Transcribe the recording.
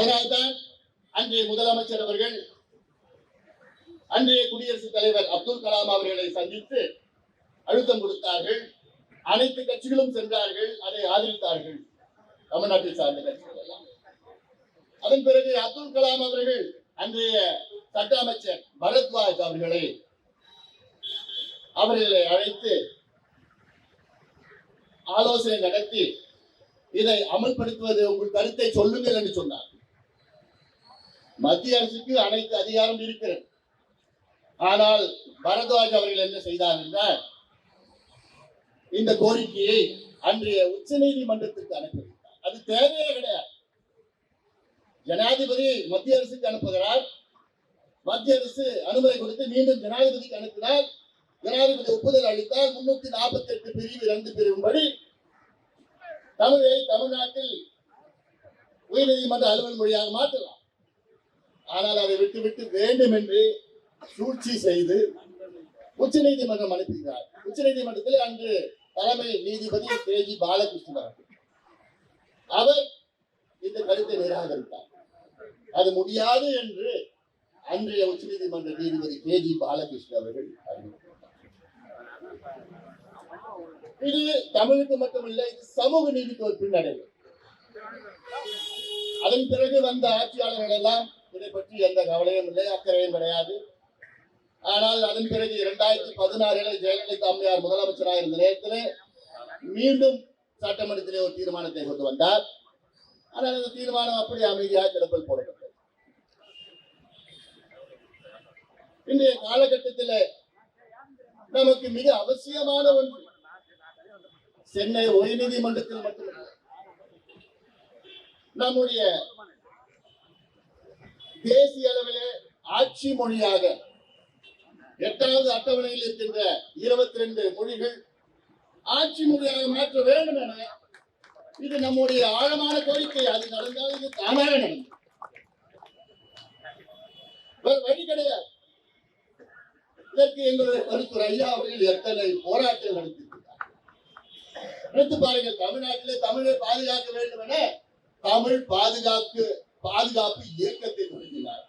அதனால்தான் அன்றைய முதலமைச்சர் அவர்கள் அன்றைய குடியரசுத் தலைவர் அப்துல் கலாம் அவர்களை சந்தித்து அழுத்தம் கொடுத்தார்கள். அனைத்து கட்சிகளும் சென்றார்கள். அதை ஆதரித்தார்கள். தமிழ்நாட்டை சார்ந்த கட்சிகள் எல்லாம். அதன் பிறகு அப்துல் கலாம் அவர்கள் அன்றைய சட்ட அமைச்சர் பரத்வாஜ் அவர்களை அவர்களை அழைத்து ஆலோசனை நடத்தி இதை அமல்படுத்துவது உங்கள் கருத்தை சொல்லுங்கள் என்று சொன்னார். மத்திய அரசுக்கு அனைத்து அதிகாரம் இருக்கிறது. ஆனால் பரத்வாஜ் அவர்கள் என்ன செய்தார் என்றால் இந்த கோரிக்கையை அன்றைய உச்ச நீதிமன்றத்திற்கு அனுப்பி வைத்தார். அது தேவையே கிடையாது. ஜனாதிபதி மத்திய அரசுக்கு அனுப்புகிறார். மத்திய அரசு அனுமதி கொடுத்து மீண்டும் ஜனாதிபதிக்கு அனுப்பினால் ஜனாதிபதி ஒப்புதல் அளித்தால் முன்னூத்தி நாற்பத்தி எட்டு பிரிவு இரண்டு பிரிவும்படி தமிழை தமிழ்நாட்டில் உயர்நீதிமன்ற அலுவல் மொழியாக மாற்றலாம். ஆனால் அதை விட்டுவிட்டு வேண்டும் என்று சூழ்ச்சி செய்து உச்ச நீதிமன்றம் அனுப்புகிறார் உச்ச நீதிமன்றத்தில் அன்று தலைமை நீதிபதி கேஜி பாலகிருஷ்ணன் அவர் இந்த கருத்தை நிராகரித்தார். அது முடியாது என்று அன்றைய உச்ச நீதிமன்ற நீதிபதி கேஜி பாலகிருஷ்ணன் அவர்கள் இது தமிழுக்கு மட்டுமல்ல இது சமூக நீதிக்கு ஒரு பின்னடைவு. அதன் பிறகு வந்த ஆட்சியாளர்கள் எல்லாம் இதை பற்றி எந்த கவலையும் இல்லை அக்கறையும் கிடையாது. ஆனால் அதன் பிறகு இரண்டாயிரத்தி பதினாறில் ஜெயலலிதா அம்மையார் முதலமைச்சராக இருந்த நேரத்தில் மீண்டும் சட்டமன்றத்திலே ஒரு தீர்மானத்தை கொண்டு வந்தார். ஆனால் அந்த தீர்மானம் அப்படி அமைதியாக கிடப்பில் போடப்பட்டது. இன்றைய காலகட்டத்தில் நமக்கு மிக அவசியமான ஒன்று சென்னை உயர்நீதிமன்றத்தில் மட்டுமல்ல நம்முடைய தேசிய அளவிலே ஆட்சி மொழியாக எட்டாவது அட்டவணையில் இருக்கின்ற இருபத்தி ரெண்டு மொழிகள் ஆட்சி மொழியாக மாற்ற வேண்டும் என இது நம்முடைய ஆழமான கோரிக்கை. அது நடந்தால் இது தானாக நடந்தது வழி கிடையாது. இதற்கு எங்களுடைய மருத்துவர் ஐயா அவர்கள் எத்தனை போராட்டம் நடத்தியிருக்கிறார் நினைத்து பாருங்கள் தமிழ்நாட்டிலே தமிழை பாதுகாக்க வேண்டும் என தமிழ் பாதுகாக்கு பாதுகாப்பு இயக்கத்தை தொடங்கினார்